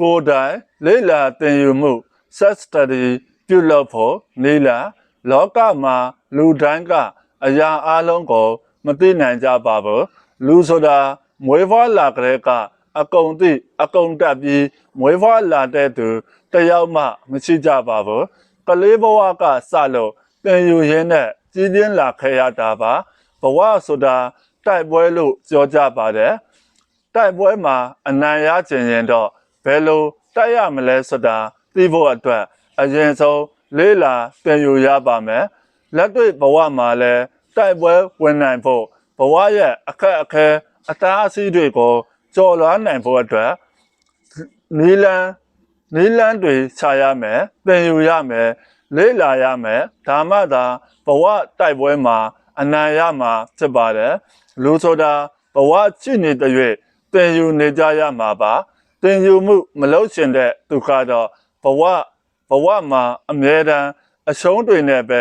ကိုယ်တိုင်လေးလာသင်ယူမှု set study ပြုလုပ်ဖို့နေလာလောကမှာလူတိုင်းကအရာအလုံးကိုမသိနိုင်ကြပါဘူးလူဆိုတာမွေးဖွားလာကြတဲ့ကအကုန်သိအကုန်တက်ပြီးမွေးဖွားလာတဲ့သူတယောက်မှမရှိကြပါဘူးကလေးဘဝကစလို့သင်ယူရင်းနဲ့ကြီးပြင်းလာခဲ့ရတာပါဘဝဆိုတာတိုက်ပွဲလို့ပြောကြပါတယ်တိုက်ပွဲမှာအနိုင်ရခြင်းရင်တော့ ဘယ်လိုတိုက်ရမလဲဆိုတာသိဖို့အတွက်အရင်ဆုံးလေးလာသင်ယူရပါမယ်လက်တွေ့ဘဝမှာလည်းတိုက်ပွဲဝင်နိုင်ဖို့ဘဝရဲ့အခက်အခဲအတားအဆီးတွေကိုကျော်လွှားနိုင်ဖို့အတွက်နီလန်နီလန်တွေခြာရမယ်သင်ယူရမယ်လေးလာရမယ်ဒါမှသာဘဝတိုက်ပွဲမှာအနိုင်ရမှာဖြစ်ပါတယ်လူဆိုတာဘဝရှိနေတဲ့၍သင်ယူနေကြရမှာပါ သင်ယူမှုမလုပ်ရှင်တဲ့ဒုက္ခတော့ဘဝဘဝမှာအမြဲတမ်းအရှုံးတွေနဲ့ပဲ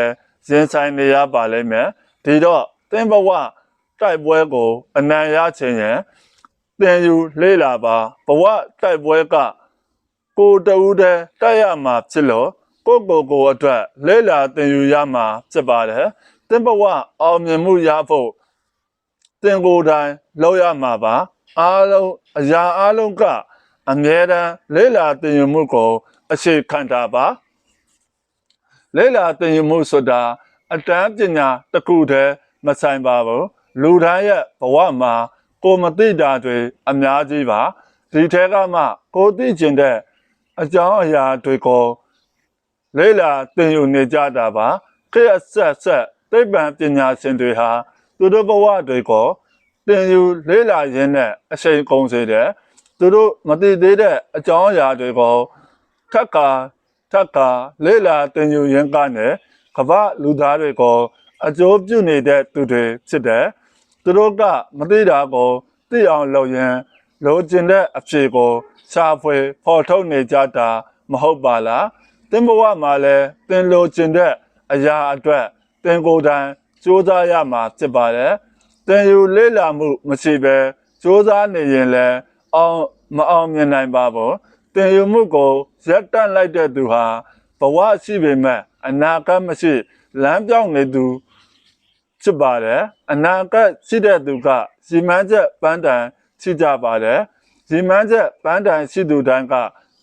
ရင်ဆိုင်နေရပါလိမ့်မယ်ဒီတော့သင်ဘဝတိုက်ပွဲကိုအနိုင်ရခြင်းရင်သင်ယူလေးလာပါဘဝတိုက်ပွဲကကိုယ်တူးတဲ့တက်ရမှာဖြစ်လို့ကိုယ့်ကိုယ်ကိုယ်အတွက်လဲလာသင်ယူရမှာဖြစ်ပါတယ်။သင်ဘဝအောင်မြင်မှုရဖို့သင်ကိုယ်တိုင်လောက်ရမှာပါ။အားလုံးအရာအားလုံးက အမြဲတမ်းလဲလာသင်ယူမှုကိုအခြေခံတာပါ။လဲလာသင်ယူမှုဆိုတာအတန်းပညာတစ်ခုတည်းမဆိုင်ပါဘူး။လူတိုင်းရဲ့ဘဝမှာ ကိုယ်မသိတာတွေအများကြီးပါ။ဒီထဲကမှကိုယ်သိကျင်တဲ့အကြောင်းအရာတွေကိုလေ့လာသင်ယူနေကြတာပါခေတ်အဆက်ဆက်သိပ္ပံပညာရှင်တွေဟာသူတို့ဘဝတွေကိုသင်ယူလေ့လာရင်းနဲ့အချိန်ကုန်စေတယ် သူတို့မသိသေးတဲ့အကြောင်းအရာတွေကိုထပ်ကာထပ်ကာလေ့လာသင်ယူရင်းကနေကမ္ဘာလူသားတွေကိုအကျိုးပြုနေတဲ့သူတွေဖြစ်တယ်သူတို့ကမသိတာကိုသိအောင်လုပ်ရင်းလိုချင်တဲ့အဖြေကိုရှာဖွေဖော်ထုတ်နေကြတာမဟုတ်ပါလားသင်ဘဝမှာလည်းသင်လိုချင်တဲ့အရာအတွက်သင်ကိုယ်တိုင်စူးစမ်းရမှာဖြစ်ပါတယ်သင်ယူလေ့လာမှုမရှိဘဲစူးစမ်းနေရင်လည်း အောင်မအောင်မြင်နိုင်ပါဘူးသင်ယူမှုကိုရက်တန့်လိုက်တဲ့သူဟာဘဝရှိပေမဲ့အနာဂတ်မရှိလမ်းပြောင်းနေသူဖြစ်ပါတယ်အနာဂတ်ရှိတဲ့သူကစီမံချက်ပန်းတိုင်ရှိကြပါတယ်ဒီမှန်းချက်ပန်းတိုင်ရှိသူတိုင်းက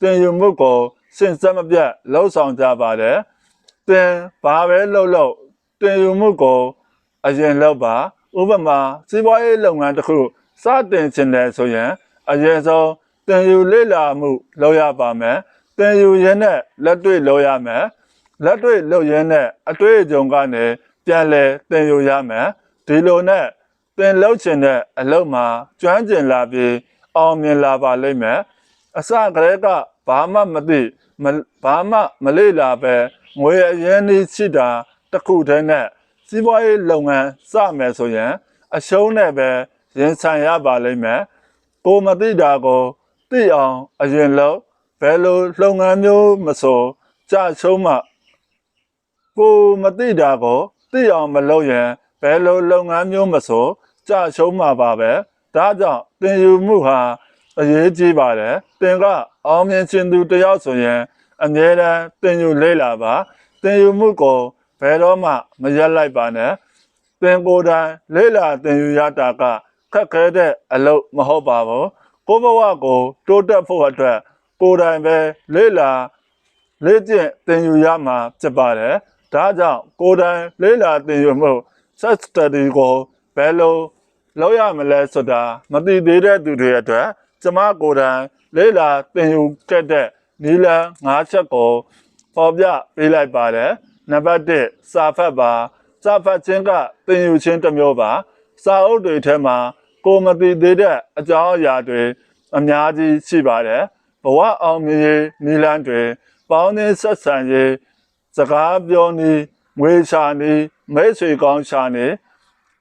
တင်ယူမှုကိုစဉ်ဆက်မပြတ်လှုပ်ဆောင်ကြပါတယ်။တင်ဘာပဲလှုပ်လှုပ်တင်ယူမှုကိုအရင်လှုပ်ပါဥပမာစီးပွားရေးလုပ်ငန်းတစ်ခုစတင်ခြင်းတယ်ဆိုရင် အရင်ဆုံးတင်ယူလေ့လာမှုလုပ်ရပါမယ်။တင်ယူရင်းနဲ့လက်တွေ့လုပ်ရမယ်။လက်တွေ့လုပ်ရင်းနဲ့အတွေ့အကြုံကနေပြန်လဲတင်ယူရမယ်။ဒီလိုနဲ့သင်လှုပ်ခြင်းတဲ့အလုပ်မှာကျွမ်းကျင်လာပြီးအောင်မြင်လာပါလိမ့်မယ်အစကတည်းကဘာမှမသိမဘာမှမလေ့လာပဲငွေအရင်းနှီးရှိတာတစ်ခုတည်းနဲ့စီးပွားရေးလုပ်ငန်းစမယ်ဆိုရင် အရှုံးနဲ့ပဲရင်ဆိုင်ရပါလိမ့်မယ် ကိုမသိတာကိုသိအောင်အရင်လို့ဘယ်လိုလုပ်ငန်းမျိုးမဆိုကြရှုံးမှကိုမသိတာကိုသိအောင်မလုပ်ရင်ဘယ်လိုလုပ်ငန်းမျိုးမဆိုကြရှုံးမှာပါပဲဒါကြောင့်သင်ယူမှုဟာအရေးကြီးပါတယ်သင်ကအောင်မြင်ခြင်းသူတယောက်ဆိုရင်အမြဲတမ်းသင်ယူလေ့လာပါသင်ယူမှုကိုဘယ်တော့မှမရက်လိုက်ပါနဲ့သင်ကိုယ်တိုင်လေ့လာသင်ယူရတာက ခက်ခဲတဲ့အလုပ်မဟုတ်ပါဘူးကိုယ့်ဘဝကိုတိုးတက်ဖို့အတွက်ကိုယ်တိုင်ပဲလေ့လာလေ့ကျင့်သင်ယူရမှာဖြစ်ပါတယ်ဒါကြောင့်ကိုယ်တိုင်လေ့လာသင်ယူမှု set study ကိုဘယ်လိုလောက်ရမလဲဆိုတာမသိသေးတဲ့သူတွေအတွက်ကျမကိုယ်တိုင်လေးလာသင်ယူခဲ့တဲ့နီလန်၅ချက်ကိုပေါ်ပြပေးလိုက်ပါတယ်နံပါတ်1စာဖတ်ပါစာဖတ်ခြင်းကသင်ယူခြင်းတစ်မျိုးပါ စာအုပ်တွေထဲမှာ ကိုမသိသေးတဲ့အကြောင်းအရာတွေအများကြီးရှိပါတယ်ဘဝအောင်မြင်ရေးနီလန်တွေပေါင်းသင်းဆက်ဆံရေးစကားပြောနည်းငွေချာနည်းမိတ်ဆွေကောင်းချာနည်း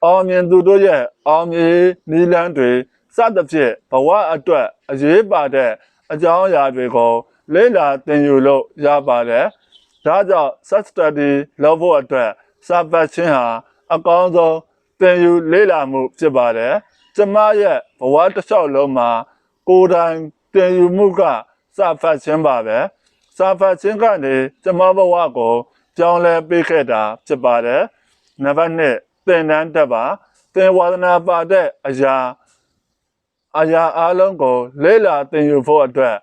အောင်မြင်သူတို့ရဲ့အောင်မြင်နီလန်းတွေစသဖြင့်ဘဝအတွက်အရေးပါတဲ့အကြောင်းအရာတွေကိုလေ့လာသင်ယူလို့ရပါတယ်။ဒါကြောင့် set study လုပ်ဖို့အတွက်စာပတ်ခြင်းဟာအကောင်းဆုံးသင်ယူလေ့လာမှုဖြစ်ပါတယ်။ ကျမရဲ့ဘဝတစ်လျှောက်လုံးမှာကိုယ်တိုင်သင်ယူမှုကစာဖတ်ခြင်းပါပဲစာဖတ်ခြင်းကနေကျမဘဝကိုပြောင်းလဲပေးခဲ့တာဖြစ်ပါတယ်နံပါတ်1သင်တန်းတက်ပါသင်ဝါဒနာပါတဲ့အရာအရာအလုံးကိုလေ့လာသင်ယူဖို့အတွက်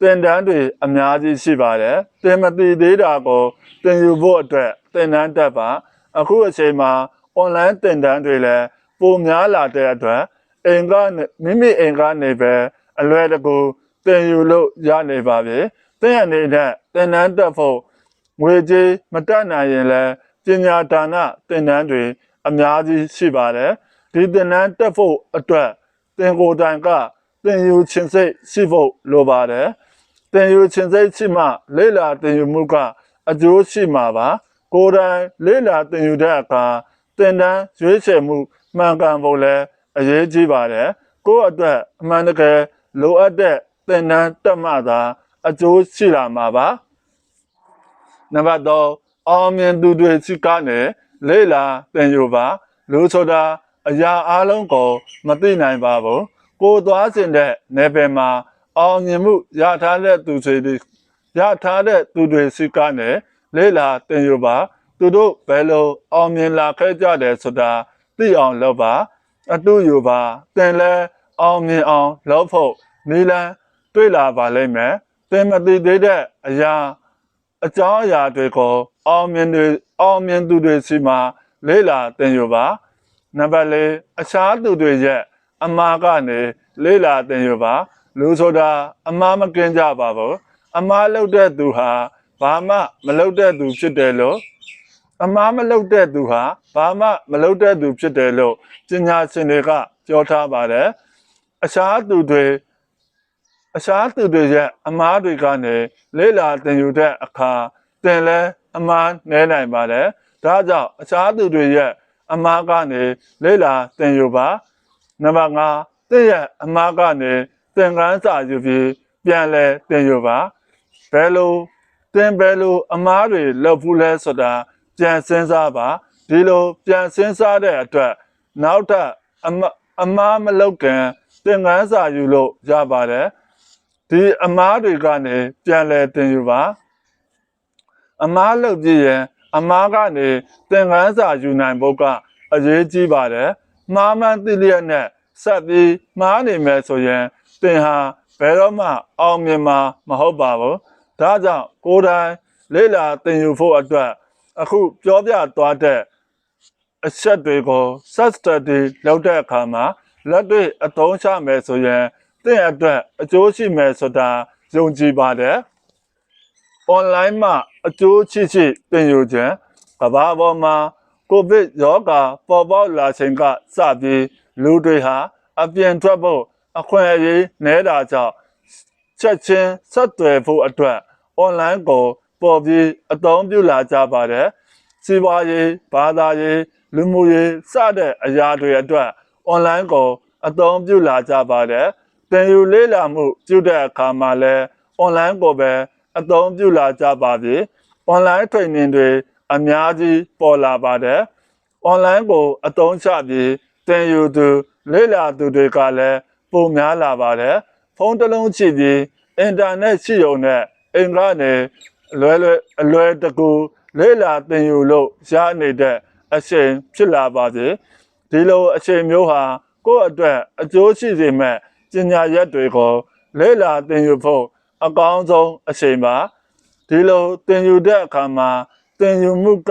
သင်တန်းတွေအများကြီးရှိပါတယ်သင်မသိသေးတာကိုသင်ယူဖို့အတွက်သင်တန်းတက်ပါအခုအချိန်မှာ online သင်တန်းတွေလည်း ပိုများလာတဲ့အတွက်အိမ်ကနေမိမိအိမ်ကနေပဲအလွယ်တကူသင်ယူလို့ရနေပါပြီသင်အနေနဲ့သင်တန်းတက်ဖို့ငွေကြေးမတက်နိုင်ရင်လည်းပညာဒါနသင်တန်းတွေအများကြီးရှိပါတယ်ဒီသင်တန်းတက်ဖို့အတွက်သင်ကိုယ်တိုင်ကသင်ယူခြင်းစိတ်ရှိဖို့လိုပါတယ်သင်ယူခြင်းစိတ်ရှိမှလေ့လာသင်ယူမှုကအကျိုးရှိမှာပါကိုယ်တိုင်လေ့လာသင်ယူတဲ့အခါသင်တန်းရွေးချယ်မှု မှန်ကန်ဖို့လည်းအရေးကြီးပါတယ်ကိုယ့်အတွက်အမှန်တကယ်လိုအပ်တဲ့သင်တန်းတက်မှသာအကျိုးရှိလာမှာပါနံပါတ်3အောင်မြင်သူတွေစီကနေလေ့လာသင်ယူပါလူဆိုတာအရာအလုံးကိုမသိနိုင်ပါဘူးကိုယ်သွားစဉ်တဲ့နယ်ပယ်မှာအောင်မြင်မှုရထားတဲ့သူတွေရထားတဲ့သူတွေစီကနေလေ့လာသင်ယူပါ သူတို့ဘယ်လိုအောင်မြင်လာခဲ့ကြတယ်ဆိုတာ သိအောင်လုပ်ပါအတူယူပါသင်လဲအောင်မြင်အောင်လုပ်ဖို့နီလန်းတွေ့လာပါလိမ့်မယ်သင်မသိသေးတဲ့အရာအကြောင်းအရာတွေကိုအောင်မြင်တွေအောင်မြင်သူတွေစီမှာလေ့လာသင်ယူပါနံပါတ်၄အခြားသူတွေရဲ့အမှားကနေလေ့လာသင်ယူပါလူဆိုတာအမှားမကင်းကြပါဘူးအမှားလုပ်တဲ့သူဟာဘာမှမလုပ်တဲ့သူဖြစ်တယ်လို့ အမှားမလုပ်တဲ့သူဟာဘာမှမလုပ်တဲ့သူဖြစ်တယ်လို့ပညာရှင်တွေကပြောထားပါတယ်အခြားသူတွေအခြားသူတွေရဲ့အမားတွေကနေလေ့လာသင်ယူတဲ့အခါသင်လဲအမားနဲနိုင်ပါတယ်ဒါကြောင့်အခြားသူတွေရဲ့အမားကနေလေ့လာသင်ယူပါနံပါတ်5သင်ရဲ့အမားကနေသင်ခန်းစာယူပြီးပြန်လဲသင်ယူပါဘယ်လိုသင်ဘယ်လိုအမားတွေလုပ်ဘူးလဲဆိုတာ ပြန်စဉ်းစားပါဒီလိုပြန်စဉ်းစားတဲ့အတွက်နောက်ထပ်အမအမားမလုပ်ခင်သင်ခန်းစာယူလို့ရပါတယ်ဒီအမားတွေကနေပြန်လဲသင်ယူပါအမားလုပ်ကြည့်ရင်အမားကနေသင်ခန်းစာယူနိုင်ဖို့ကအရေးကြီးပါတယ်မှားမှန်သိလျက်နဲ့ဆက်ပြီးမှားနေမယ်ဆိုရင်သင်ဟာဘယ်တော့မှအောင်မြင်မှာမဟုတ်ပါဘူးဒါကြောင့်ကိုယ်တိုင်လေ့လာသင်ယူဖို့အတွက် အခုပြောပြသွားတဲ့အချက်တွေကို set study လုပ်တဲ့အခါမှာလက်တွေ့အသုံးချမယ်ဆိုရင်သင်အတွက်အကျိုးရှိမယ်ဆိုတာယုံကြည်ပါတယ် online မှာအကျိုးရှိရှိသင်ယူခြင်းကမ္ဘာပေါ်မှာကိုဗစ်ရောဂါပေါ်ပေါက်လာချိန်ကစပြီးလူတွေဟာအပြင်ထွက်ဖို့အခွင့်အရေးနည်းတာကြောင့်ချက်ချင်းဆက်သွယ်ဖို့အတွက် online ကို ပေါ်ပြီးအသုံးပြုလာကြပါတယ်စီးပွားရေးဘာသာရေးလူမှုရေးစတဲ့အရာတွေအတွက် online ကိုအသုံးပြုလာကြပါတယ်သင်ယူလေ့လာမှုပြုတဲ့အခါမှာလည်း online ကိုပဲအသုံးပြုလာကြပါပြီ online training တွေအများကြီးပေါ်လာပါတယ် online ကိုအသုံးချပြီးသင်ယူသူလေ့လာသူတွေကလည်းပုံများလာပါတယ်ဖုန်းတစ်လုံးချိပြီးအင်တာနက်ရှိုံနဲ့အင်္ဂါနဲ့ လွယ်လွယ်အလွယ်တကူလေ့လာသင်ယူလို့ရနေတဲ့အချိန်ဖြစ်လာပါစေဒီလိုအချိန်မျိုးဟာကိုယ့်အတွက်အကျိုးရှိစေမဲ့ပညာရက်တွေကိုလေ့လာသင်ယူဖို့အကောင်းဆုံးအချိန်ပါဒီလိုသင်ယူတဲ့အခါမှာသင်ယူမှုက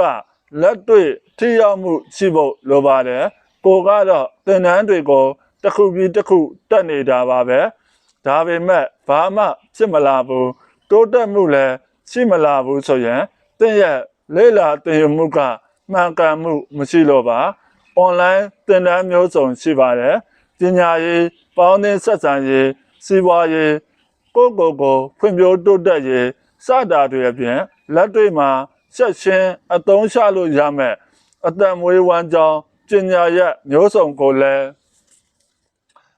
လက်တွေ့ထိရောက်မှုရှိဖို့လိုပါတယ်ကိုကတော့သင်တန်းတွေကိုတစ်ခုပြီးတစ်ခုတက်နေတာပါပဲဒါပေမဲ့ဘာမှဖြစ်မလာဘူးတိုးတက်မှုလည်း ရှိမလာဘူးဆိုရင်သင်ရဲ့လေ့လာသင်ယူမှုကမှန်ကန်မှုမရှိလို့ပါ online သင်တန်းမျိုးစုံရှိပါတယ်ပညာရေးပေါင်းသင်းဆက်ဆံရေးစီးပွားရေးကိုယ့်ကိုယ်ကိုဖွံ့ဖြိုးတိုးတက်ရေးစတာတွေအပြင်လက်တွေ့မှာဆက်ရှင်အသုံးချလို့ရမယ်အသက်မွေးဝမ်းကြောင်းပညာရက်မျိုးစုံကိုလည်း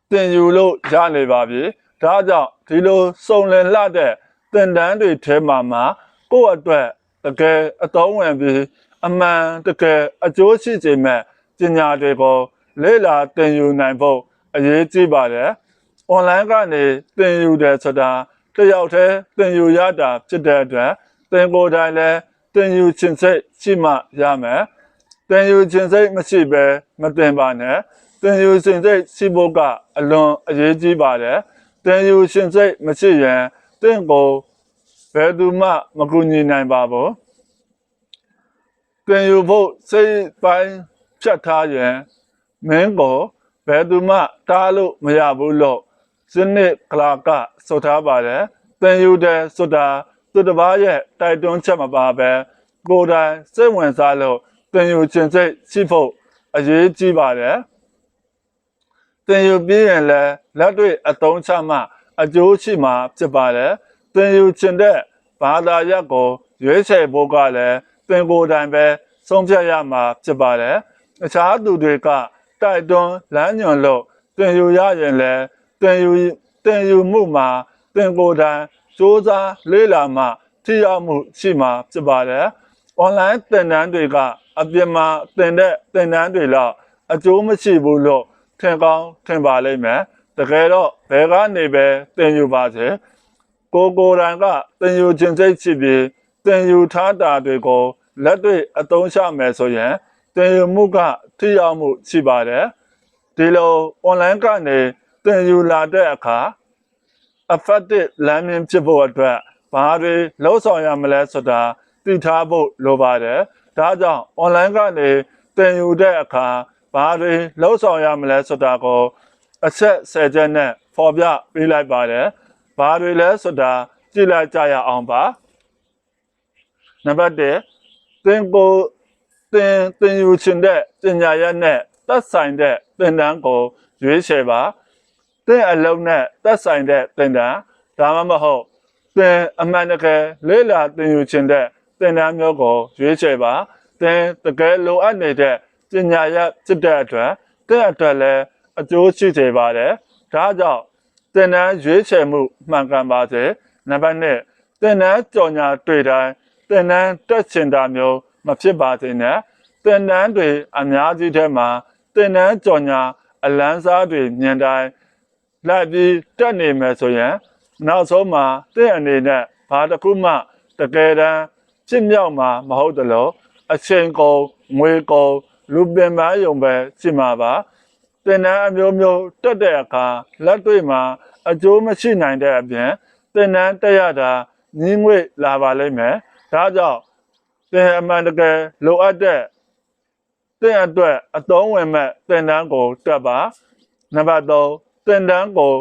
သင်ယူလို့ရနေပါပြီဒါကြောင့်ဒီလိုစုံလင်လှတဲ့ သင်တန်းတွေထဲမှာမှာကိုယ့်အတွက်တကယ်အသုံးဝင်ပြီးအမှန်တကယ်အကျိုးရှိစေမဲ့ပညာတွေကိုလေ့လာသင်ယူနိုင်ဖို့အရေးကြီးပါတယ်။ online ကနေသင်ယူတယ်ဆိုတာတစ်ယောက်တည်းသင်ယူရတာဖြစ်တဲ့အတွက်သင်ကိုယ်တိုင်လည်းသင်ယူခြင်းစိတ်ရှိမှရမယ်သင်ယူခြင်းစိတ်မရှိဘဲမသင်ပါနဲ့သင်ယူခြင်းစိတ်ရှိဖို့ကအလွန်အရေးကြီးပါတယ်သင်ယူခြင်းစိတ်မရှိရင် သင်ကိုဘယ်သူမှမကူညီနိုင်ပါဘူးသင်ယူဖို့စိတ်ပိုင်းဖြတ်ထားရင်မင်းကိုဘယ်သူမှတားလို့မရဘူးလို့စနစ်ကလာကဆိုထားပါတယ်သင်ယူတဲ့ဆိုတာသူတစ်ပါးရဲ့တိုက်တွန်းချက်မပါပဲကိုယ်တိုင်စိတ်ဝင်စားလို့သင်ယူခြင်းစိတ်ရှိဖို့အရေးကြီးပါတယ်သင်ယူပြီးရင်လည်းလက်တွေ့အသုံးချမှ အကျိုးရှိမှာဖြစ်ပါတယ်သင်ယူခြင်းတဲ့ဘာသာရပ်ကိုရွေးချယ်ဖို့ကလည်းသင်ကိုယ်တိုင်ပဲဆုံးဖြတ်ရမှာဖြစ်ပါတယ်အခြားသူတွေကတိုက်တွန်းလမ်းညွှန်လို့သင်ယူရရင်လည်းသင်ယူသင်ယူမှုမှာသင်ကိုယ်တိုင်စူးစမ်းလေ့လာမှထိရောက်မှုရှိမှာဖြစ်ပါတယ်။ online သင်တန်းတွေကအပြစ်မှာသင်တဲ့သင်တန်းတွေလောက်အကျိုးမရှိဘူးလို့ထင်ကောင်းထင်ပါလိမ့်မယ်။ တကယ်တော့ဘယ်ကနေပဲသင်ယူပါစေ။ကိုယ်ကိုယ်တိုင်ကသင်ယူခြင်းစိတ်ရှိပြီးသင်ယူထားတာတွေကိုလက်တွေ့အသုံးချမယ်ဆိုရင်သင်ယူမှုကထိရောက်မှုရှိပါတယ်။ဒီလို online ကနေသင်ယူလာတဲ့အခါ effective လမ်းမြင်ဖြစ်ဖို့အတွက်ဘာတွေလှုပ်ဆောင်ရမလဲဆိုတာသိထားဖို့လိုပါတယ်။ဒါကြောင့် online ကနေသင်ယူတဲ့အခါဘာတွေလှုပ်ဆောင်ရမလဲဆိုတာကို အဆက်ဆယ်ချက်နဲ့ဖော်ပြပေးလိုက်ပါတယ်။ဘာတွေလဲဆိုတာကြည့်လိုက်ကြရအောင်ပါ။နံပါတ်1သင်ကိုသင်သင်ယူခြင်းတဲ့ပညာရပ်နဲ့သက်ဆိုင်တဲ့သင်တန်းကိုရွေးချယ်ပါ။သင်အလုံးနဲ့သက်ဆိုင်တဲ့သင်တန်းဒါမှမဟုတ်သင်အမှန်တကယ်လေးလာသင်ယူခြင်းတဲ့သင်တန်းမျိုးကိုရွေးချယ်ပါသင်တကယ်လိုအပ်နေတဲ့ပညာရပ်ဖြစ်တဲ့အတွက်သင်အတွက်လည်း အကျိုးရှိစေပါတယ်ဒါကြောင့်သင်တန်းရွေးချယ်မှုမှန်ကန်ပါစေနံပါတ်1သင်တန်းကြော်ညာတွေ့တိုင်းသင်တန်းတက်ချင်တာမျိုးမဖြစ်ပါစေနဲ့သင်တန်းတွေအများကြီးထဲမှာသင်တန်းကြော်ညာအလန်းစားတွေမြင်တိုင်းလိုက်ပြီးတက်နေမယ်ဆိုရင်နောက်ဆုံးမှာတင့်အနေနဲ့ဘာတစ်ခုမှတကယ်တမ်းဖြစ်မြောက်မှာမဟုတ်တယ်လို့အချိန်ကုန်ငွေကုန်လူပင်ပန်းယုံပဲရှိမှာပါ တင်နန်းအမျိုးမျိုးတက်တဲ့အခါလက်တွေ့မှာအကျိုးမရှိနိုင်တဲ့အပြင်တင်နန်းတက်ရတာညင်းငွေလာပါလိမ့်မယ်ဒါကြောင့်တင်အမှန်တကယ်လိုအပ်တဲ့တင်အတွက်အသုံးဝင်မဲ့တင်နန်းကိုတက်ပါနံပါတ်3တင်တန်းကို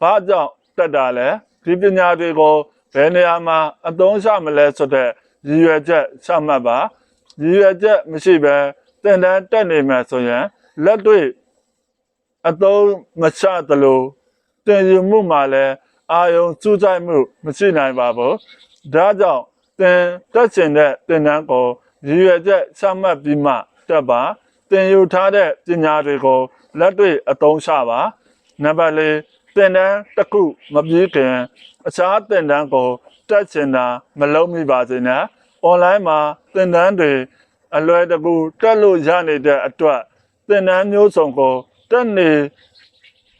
ဘာကြောင့်တက်တာလဲဒီပညာတွေကိုဘယ်နေရာမှာအသုံးချမလဲဆိုတဲ့ရည်ရွယ်ချက်ချမှတ်ပါရည်ရွယ်ချက်မရှိဘဲတင်တန်းတက်နေမယ်ဆိုရင်လက်တွေ့ အသုံးမချသလိုတင်ယူမှုမှာလည်းအာယုံစူးစိုက်မှုမရှိနိုင်ပါဘူးဒါကြောင့်တင်တက်ချင်တဲ့တင်တန်းကိုရည်ရွယ်ချက်ချမှတ်ပြီးမှတက်ပါတင်ယူထားတဲ့ပညာတွေကိုလက်တွေ့အသုံးချပါနံပါတ်၄သင်တန်းတစ်ခုမပြေးခင်အခြားသင်တန်းကိုတက်ချင်တာမလုံးမိပါစေနဲ့။ online မှာသင်တန်းတွေအလွယ်တကူတက်လို့ရနေတဲ့အတွက်သင်တန်းမျိုးစုံကို တက်နေ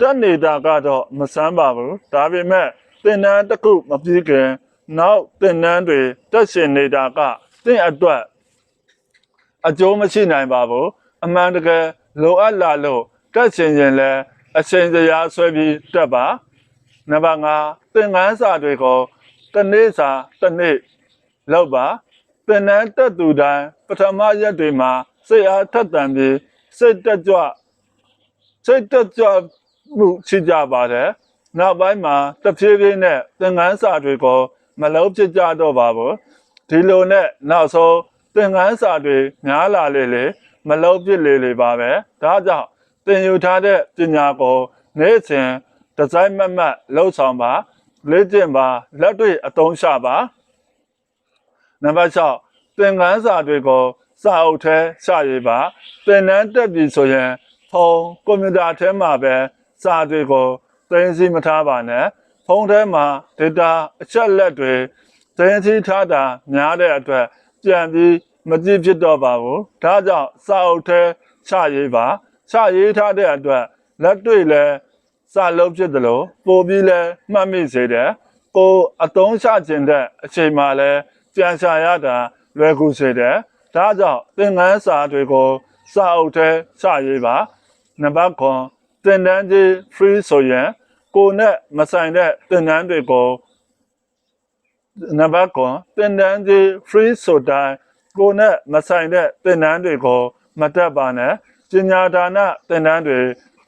တက်နေတာကတော့မဆန်းပါဘူး။ဒါပေမဲ့သင်တန်းတစ်ခုမပြေးခင်နောက်သင်တန်းတွေတက်ရှင်နေတာကသင်အတွက်အကျိုးမရှိနိုင်ပါဘူး။အမှန်တကယ်လိုအပ်လာလို့တက်ရှင်ရင်လည်းအချိန်စရာဆွဲပြီးတက်ပါနံပါတ်5သင်ခန်းစာတွေကိုတစ်နေ့စာတစ်နေ့လောက်ပါသင်တန်းတက်သူတိုင်းပထမရက်တွေမှာစိတ်အားထက်သန်ပြီးစိတ်တက်ကြွ စိတ်တက်ကြွမှုရှိကြပါတယ်နောက်ပိုင်းမှာတဖြည်းဖြည်းနဲ့သင်ခန်းစာတွေကိုမလုံးဖြစ်ကြတော့ပါဘူးဒီလိုနဲ့နောက်ဆုံးသင်ခန်းစာတွေများလာလေလေမလုံးဖြစ်လေလေပါပဲဒါကြောင့်သင်ယူထားတဲ့ပညာကိုနေ့စဉ်ဒီဇိုင်းမတ်မတ်လှုပ်ဆောင်ပါလေ့ကျင့်ပါလက်တွေ့အသုံးချပါနံပါတ်6သင်ခန်းစာတွေကိုစာအုပ်ထဲရှာရေးပါသင်တန်းတက်ပြီဆိုရင် ဖုန်းကွန်ပျူတာထဲမှာပဲစာတွေကိုသိသိမထားပါနဲ့ဖုန်းထဲမှာ data အချက်လက်တွေသိသိထားတာများတဲ့အတွက်ပြန်ပြီးမကြည့်ဖြစ်တော့ပါဘူးဒါကြောင့်စာအုပ်ထဲရှာရေးပါချရေးထားတဲ့အတွက်လက်တွေ့လဲစလုံးဖြစ်တယ်လို့ပို့ပြီးလဲမှတ်မိစေတယ်ကိုအတုံးချခြင်းတဲ့အချိန်မှလည်းကြံရှာရတာလွယ်ကူစေတယ်ဒါကြောင့်သင်ခန်းစာတွေကိုစာအုပ်ထဲချရေးပါ နံပါတ်9သင်တန်းကြီး free ဆိုရင်ကိုယ်နဲ့မဆိုင်တဲ့သင်တန်းတွေကိုနံပါတ်9သင်တန်းကြီး free ဆိုတိုင်းကိုယ်နဲ့မဆိုင်တဲ့သင်တန်းတွေကိုမတက်ပါနဲ့ပညာဒါနသင်တန်းတွေ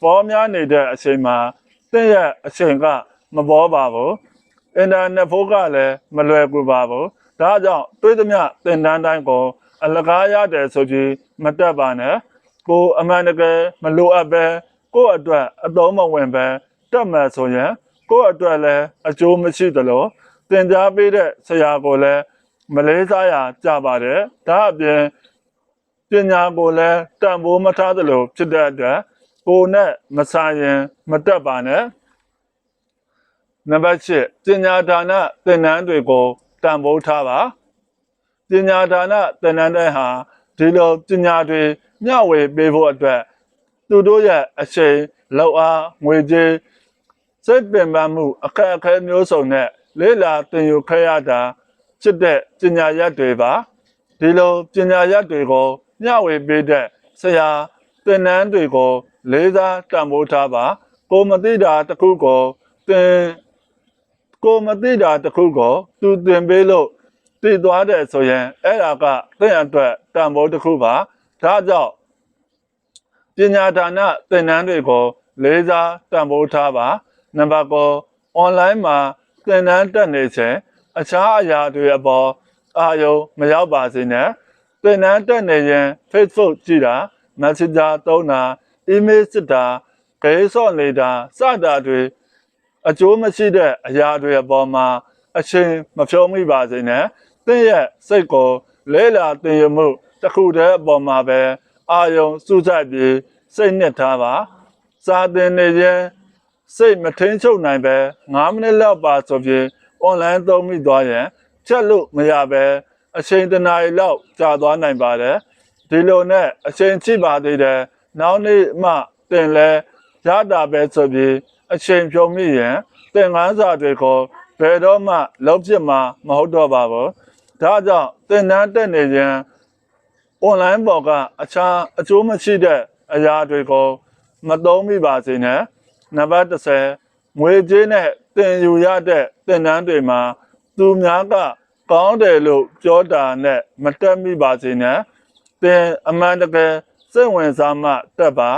ပေါ်များနေတဲ့အချိန်မှာသင်ရဲ့အချိန်ကမပေါ်ပါဘူးအင်တာနက်ဖို့ကလည်းမလွယ်ကူပါဘူးဒါကြောင့်တွေးသမျှသင်တန်းတိုင်းကိုအလကားရတယ်ဆိုပြီးမတက်ပါနဲ့ ကိုယ်အမှန်တကယ်မလိုအပ်ပဲကိုယ့်အတွက်အသုံးမဝင်ပဲတက်မယ်ဆိုရင်ကိုယ့်အတွက်လည်းအကျိုးမရှိသလိုသင်ကြားပေးတဲ့ဆရာကိုလည်းမလေးစားရကြပါတယ်ဒါအပြင်ပညာကိုလည်းတန်ဖိုးမထားသလိုဖြစ်တဲ့အတွက်ကိုယ်နဲ့မဆိုင်ရင်မတက်ပါနဲ့နံပါတ်8ပညာဒါနသင်တန်းတွေကိုတန်ဖိုးထားပါပညာဒါနသင်တန်းတွေဟာဒီလိုပညာတွေ မျှဝေပေးဖို့အတွက်သူတို့ရဲ့အချိန်လောက်အားငွေကြေးစိတ်ပင်ပန်းမှုအခက်အခဲမျိုးစုံနဲ့လေးလာသင်ယူခဲ့ရတာဖြစ်တဲ့ပညာရပ်တွေပါဒီလိုပညာရပ်တွေကိုမျှဝေပေးတဲ့ဆရာသင်တန်းတွေကို လေးစားတန်ဖိုးထားပါကိုမသိတာတစ်ခုကိုသင်ကိုမသိတာတစ်ခုကိုသူသင်ပေးလို့သိသွားတယ်ဆိုရင်အဲ့ဒါကသင်အတွက်တန်ဖိုးတစ်ခုပါ ဒါကြောင့်ပညာဒါနသင်တန်းတွေကိုလေးစားတန်ဖိုးထားပါနံပါတ်9 online မှာသင်တန်းတက်နေခြင်းအခြားအရာတွေအပေါ်အာယုံမရောက်ပါစေနဲ့သင်တန်းတက်နေရင် Facebook ကြည့်တာ Messenger သုံးတာ email စစ်တာဂိမ်းဆော့နေတာစတာတွေအကျိုးမရှိတဲ့အရာတွေအပေါ်မှာအချိန်မဖြုံးမိပါစေနဲ့သင်ရဲ့စိတ်ကိုလဲလာသင်ရမှု တစ်ခုတည်းအပေါ်မှာပဲအာယုံစူးစိုက်ပြီးစိတ်နှစ်ထားပါစာသင်နေခြင်းစိတ်မထင်းချုပ်နိုင်ပဲ9မိနစ်လောက်ပါဆိုပြီး online သုံးမိသွားရင်ချက်လို့မရပဲအချိန်တစ်နာရီလောက်ကြာသွားနိုင်ပါတယ်ဒီလိုနဲ့အချိန်ချိပါသေးတယ်နောက်နေ့မှတင်လဲရတာပဲဆိုပြီးအချိန်ဖြုံမိရင်သင်ခန်းစာတွေကိုဘယ်တော့မှလုံးပြစ်မှာမဟုတ်တော့ပါဘူးဒါကြောင့်သင်တန်းတက်နေရင် online ပေါ်ကအခြားအကျိုးမရှိတဲ့အရာတွေကိုမသုံးမိပါစေနဲ့နံပါတ်30ငွေကြေးနဲ့တင်ယူရတဲ့တင်နန်းတွေမှာသူများကကောင်းတယ်လို့ပြောတာနဲ့မတက်မိပါစေနဲ့တင်အမှန်တကယ်စိတ်ဝင်စားမှတက်ပါ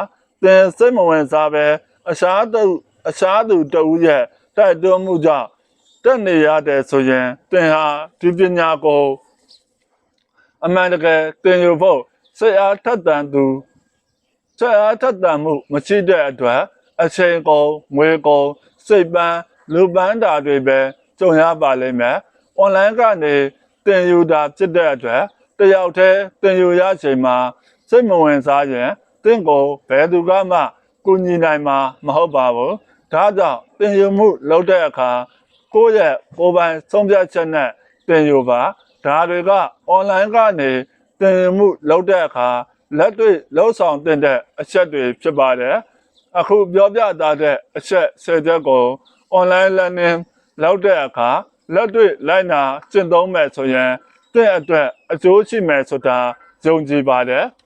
တင်စိတ်မဝင်စားပဲအရှားတူအရှားသူတဦးရဲ့တိုက်တွန်းမှုကြောင့်တက်နေရတယ်ဆိုရင်တင်ဟာဒီပညာကို အမှန်တကယ်တင်ယူဖို့စိတ်အားထက်သန်သူစိတ်အားထက်သန်မှုမရှိတဲ့အတွက်အချိန်ကုန်ငွေကုန်စိတ်ပန်းလူပန်းတာတွေပဲကြုံရပါလိမ့်မယ်။ online ကနေတင်ယူတာဖြစ်တဲ့အတွက်တယောက်တည်းတင်ယူရချိန်မှာစိတ်မဝင်စားရင်တင့်ကိုဘယ်သူကမှကူညီနိုင်မှာမဟုတ်ပါဘူး။ဒါကြောင့်တင်ယူမှုလုပ်တဲ့အခါကိုယ့်ရဲ့ကိုယ်ပိုင်ဆုံးဖြတ်ချက်နဲ့တင်ယူပါ ဒါတွေက online ကနေတင်ယူမှုလုပ်တဲ့အခါလက်တွေ့လှုပ်ဆောင်တင်တဲ့အချက်တွေဖြစ်ပါတယ်အခုပြောပြသားတဲ့အချက်၁၀ချက်ကို online learning လောက်တဲ့အခါလက်တွေ့လိုက်နာကျင့်သုံးမယ်ဆိုရင်တင့်အတွက်အကျိုးရှိမယ်ဆိုတာယုံကြည်ပါတယ်။